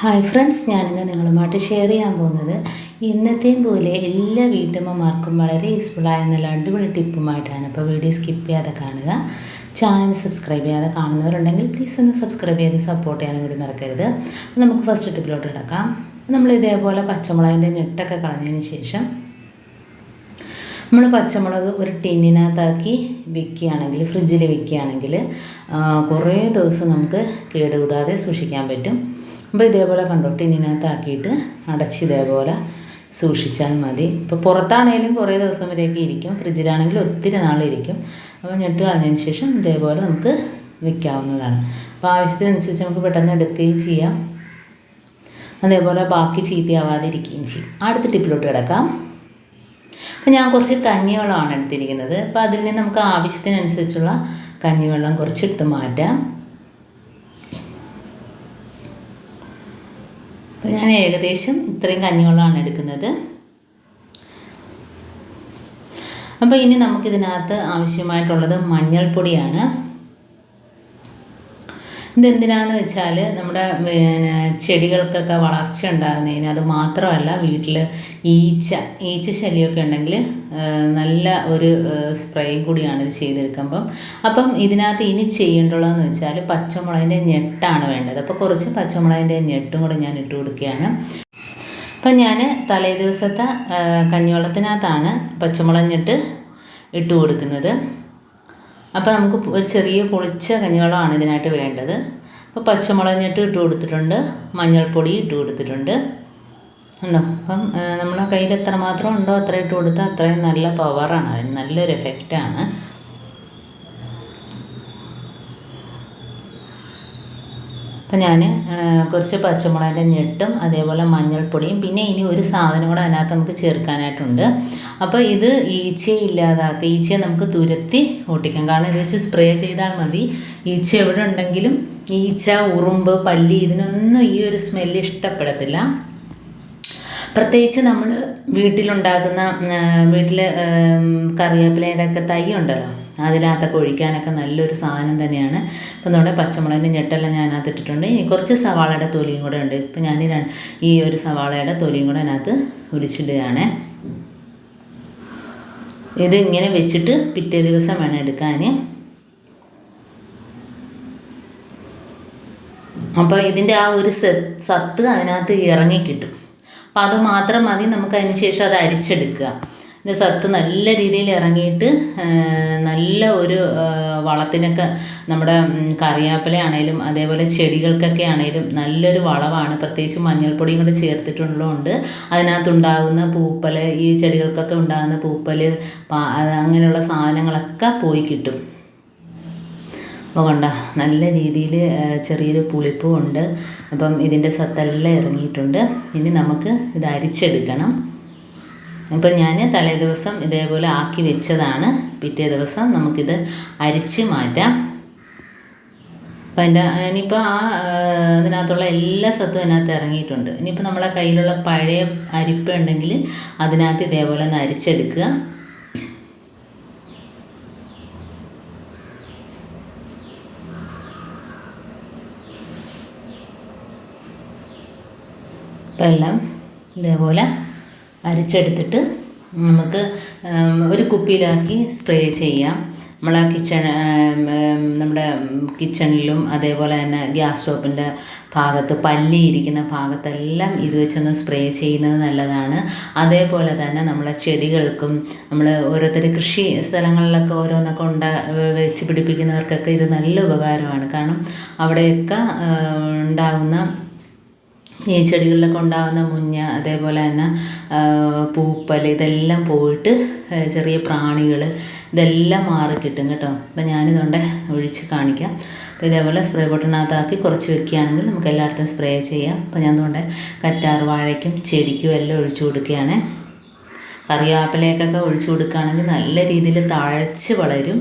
Hi friends ഞാനിന്ന് നിങ്ങളുമായിട്ട് share ചെയ്യാൻ പോകുന്നത് ഇന്നത്തെയും പോലെ എല്ലാ വീട്ടമ്മമാർക്കും വളരെ യൂസ്ഫുള്ളായ നല്ല അടിപൊളി ടിപ്പുമായിട്ടാണ്. അപ്പോൾ വീഡിയോ സ്കിപ്പ് ചെയ്യാതെ കാണുക. ചാനൽ സബ്സ്ക്രൈബ് ചെയ്യാതെ കാണുന്നവരുണ്ടെങ്കിൽ പ്ലീസ് ഒന്ന് സബ്സ്ക്രൈബ് ചെയ്ത് സപ്പോർട്ട് ചെയ്യാനും കൂടി മറക്കരുത്. നമുക്ക് ഫസ്റ്റ് ടിപ്പിലോട്ട് കിടക്കാം. നമ്മൾ ഇതേപോലെ പച്ചമുളകിന്റെ ഞെട്ടൊക്കെ കളഞ്ഞതിന് ശേഷം നമ്മൾ പച്ചമുളക് ഒരു ടിന്നിനകത്താക്കി വിൽക്കുകയാണെങ്കിൽ ഫ്രിഡ്ജിൽ വിൽക്കുകയാണെങ്കിൽ കുറേ ദിവസം നമുക്ക് കേടുകൂടാതെ സൂക്ഷിക്കാൻ പറ്റും. അപ്പോൾ ഇതേപോലെ കണ്ടോ ടിന്നിനകത്താക്കിയിട്ട് അടച്ച് ഇതേപോലെ സൂക്ഷിച്ചാൽ മതി. ഇപ്പോൾ പുറത്താണെങ്കിലും കുറേ ദിവസം വരെയൊക്കെ ഇരിക്കും ഫ്രിഡ്ജിലാണെങ്കിൽ ഒത്തിരി നാളിരിക്കും. അപ്പോൾ ഞെട്ട് കളഞ്ഞതിന് ശേഷം ഇതേപോലെ നമുക്ക് വെക്കാവുന്നതാണ്. അപ്പോൾ ആവശ്യത്തിനനുസരിച്ച് നമുക്ക് പെട്ടെന്ന് എടുക്കുകയും ചെയ്യാം. അതേപോലെ ബാക്കി ചീത്തയാവാതിരിക്കുകയും ചെയ്യും. അടുത്ത ടിപ്പിലോട്ട് കിടക്കാം. അപ്പോൾ ഞാൻ കുറച്ച് കഞ്ഞിവെള്ളമാണ് എടുത്തിരിക്കുന്നത്. അപ്പോൾ അതിൽ നിന്ന് നമുക്ക് ആവശ്യത്തിനനുസരിച്ചുള്ള കഞ്ഞിവെള്ളം കുറച്ചെടുത്ത് മാറ്റാം. അപ്പോൾ ഞാൻ ഏകദേശം ഇത്രയും കഞ്ഞിവെള്ളമാണ് എടുക്കുന്നത്. അപ്പോൾ ഇനി നമുക്കിതിനകത്ത് ആവശ്യമായിട്ടുള്ളത് മഞ്ഞൾപ്പൊടിയാണ്. ഇതെന്തിനാന്ന് വെച്ചാൽ നമ്മുടെ പിന്നെ ചെടികൾക്കൊക്കെ വളർച്ച ഉണ്ടാകുന്നതിന് അത് മാത്രമല്ല വീട്ടിൽ ഈച്ച ഈച്ച ശല്യമൊക്കെ ഉണ്ടെങ്കിൽ നല്ല ഒരു സ്പ്രേയും കൂടിയാണ് ഇത് ചെയ്തെടുക്കുമ്പം. അപ്പം ഇതിനകത്ത് ഇനി ചെയ്യേണ്ടുള്ളതെന്ന് വെച്ചാൽ പച്ചമുളകിന്റെ ഞെട്ടാണ് വേണ്ടത്. അപ്പോൾ കുറച്ച് പച്ചമുളകിന്റെ ഞെട്ടും കൂടെ ഞാൻ ഇട്ട് കൊടുക്കുകയാണ്. അപ്പം ഞാൻ തലേ ദിവസത്തെ കഞ്ഞിവെള്ളത്തിനകത്താണ് പച്ചമുളക് ഞെട്ട് ഇട്ട് കൊടുക്കുന്നത്. അപ്പോൾ നമുക്ക് ഒരു ചെറിയ പൊളിച്ച കഞ്ഞിവെള്ളമാണ് ഇതിനായിട്ട് വേണ്ടത്. അപ്പോൾ പച്ചമുളക് ഞെട്ട് ഇട്ട് കൊടുത്തിട്ടുണ്ട്. മഞ്ഞൾപ്പൊടി ഇട്ട് കൊടുത്തിട്ടുണ്ട്. ഉണ്ടോ? അപ്പം നമ്മളെ കയ്യിൽ എത്രമാത്രം ഉണ്ടോ അത്ര ഇട്ട് കൊടുത്താൽ അത്രയും നല്ല പവറാണ് അതിന് നല്ലൊരു എഫക്റ്റാണ് അപ്പം ഞാൻ കുറച്ച് പച്ചമുളകിന്റെ ഞെട്ടും അതേപോലെ മഞ്ഞൾപ്പൊടിയും പിന്നെ ഇനി ഒരു സാധനം കൂടെ അതിനകത്ത് നമുക്ക് ചേർക്കാനായിട്ടുണ്ട്. അപ്പോൾ ഇത് ഈച്ചയെ ഇല്ലാതാക്കുക ഈച്ചയെ നമുക്ക് തുരത്തി ഓട്ടിക്കാം. കാരണം ഇത് വെച്ച് സ്പ്രേ ചെയ്താൽ മതി. ഈച്ച എവിടെ ഉണ്ടെങ്കിലും ഈച്ച ഉറുമ്പ് പല്ലി ഇതിനൊന്നും ഈ ഒരു സ്മെല്ല് ഇഷ്ടപ്പെടത്തില്ല. പ്രത്യേകിച്ച് നമ്മൾ വീട്ടിലുണ്ടാക്കുന്ന വീട്ടിൽ കറിവേപ്പിലയുടെ ഒക്കെ തൈ ഉണ്ടല്ലോ. അതിനകത്തൊക്കെ ഒഴിക്കാനൊക്കെ നല്ലൊരു സാധനം തന്നെയാണ്. ഇപ്പം നമ്മുടെ പച്ചമുളകിന്റെ ഞെട്ടെല്ലാം ഞാൻ ഇട്ടിട്ടുണ്ട്. ഇനി കുറച്ച് സവാളയുടെ തൊലിയും കൂടെ ഉണ്ട്. ഇപ്പം ഞാൻ ഈ ഒരു സവാളയുടെ തൊലിയും കൂടെ അതിനകത്ത് ഒഴിച്ചിടുകയാണ്. ഇത് ഇങ്ങനെ വെച്ചിട്ട് പിറ്റേ ദിവസം വേണം എടുക്കാൻ അപ്പോൾ ഇതിന്റെ ആ ഒരു സത്ത് അതിനകത്ത് ഇറങ്ങി കിട്ടും. അപ്പോൾ അത് മാത്രം മതി നമുക്ക് അതിന് ശേഷം അത് അരിച്ചെടുക്കുക. ഇതിന്റെ സത്ത് നല്ല രീതിയിൽ ഇറങ്ങിയിട്ട് നല്ല ഒരു വളത്തിനൊക്കെ നമ്മുടെ കറിവേപ്പില ആണേലും അതേപോലെ ചെടികൾക്കൊക്കെ ആണേലും നല്ലൊരു വളമാണ്. പ്രത്യേകിച്ച് മഞ്ഞൾപ്പൊടിയും കൂടെ ചേർത്തിട്ടുള്ളതുകൊണ്ട് അതിനകത്തുണ്ടാകുന്ന പൂപ്പൽ ഈ ചെടികൾക്കൊക്കെ ഉണ്ടാകുന്ന പൂപ്പൽ അങ്ങനെയുള്ള സാധനങ്ങളൊക്കെ പോയി കിട്ടും. അപ്പോൾ കണ്ട നല്ല രീതിയിൽ ചെറിയൊരു പുളിപ്പും ഉണ്ട്. അപ്പം ഇതിന്റെ സത്തെല്ലാം ഇറങ്ങിയിട്ടുണ്ട്. ഇനി നമുക്ക് ഇത് അരിച്ചെടുക്കണം. അപ്പം ഞാൻ തലേ ദിവസം ഇതേപോലെ ആക്കി വെച്ചതാണ്. പിറ്റേ ദിവസം നമുക്കിത് അരിച്ച് മാറ്റാം. അപ്പം അതിന്റെ ഇനിയിപ്പോൾ ആ അതിനകത്തുള്ള എല്ലാ സത്തും അതിനകത്ത് ഇറങ്ങിയിട്ടുണ്ട്. ഇനിയിപ്പോൾ നമ്മളെ കയ്യിലുള്ള പഴയ അരിപ്പ് ഉണ്ടെങ്കിൽ അതിനകത്ത് ഇതേപോലെ ഒന്ന് അരിച്ചെടുക്കുക. അപ്പം എല്ലാം ഇതേപോലെ അരിച്ചെടുത്തിട്ട് നമുക്ക് ഒരു കുപ്പിയിലാക്കി സ്പ്രേ ചെയ്യാം. നമ്മളെ കിച്ചൺ നമ്മുടെ കിച്ചണിലും അതേപോലെ തന്നെ ഗ്യാസ് സ്റ്റോപ്പിന്റെ ഭാഗത്ത് പല്ലി ഇരിക്കുന്ന ഭാഗത്തെല്ലാം ഇത് വെച്ചൊന്ന് സ്പ്രേ ചെയ്യുന്നത് നല്ലതാണ്. അതേപോലെ തന്നെ നമ്മളെ ചെടികൾക്കും നമ്മൾ ഓരോരുത്തർ കൃഷി സ്ഥലങ്ങളിലൊക്കെ ഓരോന്നൊക്കെ ഉണ്ടാ വെച്ച് പിടിപ്പിക്കുന്നവർക്കൊക്കെ ഇത് നല്ല ഉപകാരമാണ്. കാരണം അവിടെയൊക്കെ ഉണ്ടാകുന്ന ഈ ചെടികളിലൊക്കെ ഉണ്ടാകുന്ന മുഞ്ഞ അതേപോലെ തന്നെ പൂപ്പൽ ഇതെല്ലാം പോയിട്ട് ചെറിയ പ്രാണികൾ ഇതെല്ലാം മാറി കിട്ടും കേട്ടോ. അപ്പം ഞാനിതുകൊണ്ട് ഒഴിച്ച് കാണിക്കാം. അപ്പോൾ ഇതേപോലെ സ്പ്രേ ബോട്ടിനകത്താക്കി കുറച്ച് വെക്കുകയാണെങ്കിൽ നമുക്ക് എല്ലായിടത്തും സ്പ്രേ ചെയ്യാം. അപ്പോൾ ഞാൻ അതുകൊണ്ട് കറ്റാർ വാഴയ്ക്കും ചെടിക്കും എല്ലാം ഒഴിച്ചു കൊടുക്കുകയാണ്. കറിവേപ്പിലയൊക്കെ ഒഴിച്ചു കൊടുക്കുകയാണെങ്കിൽ നല്ല രീതിയിൽ തഴച്ച് വളരും.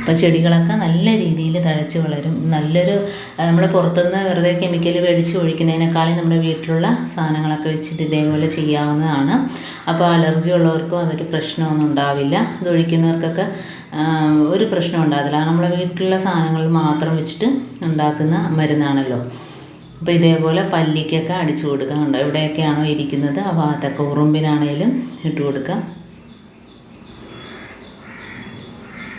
അപ്പോൾ ചെടികളൊക്കെ നല്ല രീതിയിൽ തഴച്ച് വളരും. നല്ലൊരു നമ്മൾ പുറത്തുനിന്ന് വെറുതെ കെമിക്കൽ മേടിച്ച് ഒഴിക്കുന്നതിനേക്കാളും നമ്മുടെ വീട്ടിലുള്ള സാധനങ്ങളൊക്കെ വെച്ചിട്ട് ഇതേപോലെ ചെയ്യാവുന്നതാണ്. അപ്പോൾ അലർജി ഉള്ളവർക്കും അതൊരു പ്രശ്നമൊന്നും ഉണ്ടാവില്ല. ഇത് ഒഴിക്കുന്നവർക്കൊക്കെ ഒരു പ്രശ്നം ഉണ്ടാകില്ല നമ്മളെ വീട്ടിലുള്ള സാധനങ്ങൾ മാത്രം വെച്ചിട്ട് ഉണ്ടാക്കുന്ന മരുന്നാണല്ലോ. അപ്പോൾ ഇതേപോലെ പല്ലിക്കൊക്കെ അടിച്ചു കൊടുക്കുക എവിടെയൊക്കെയാണോ ഇരിക്കുന്നത് ആ ഭാഗത്തൊക്കെ ഉറുമ്പിനാണേലും ഇട്ട് കൊടുക്കാം.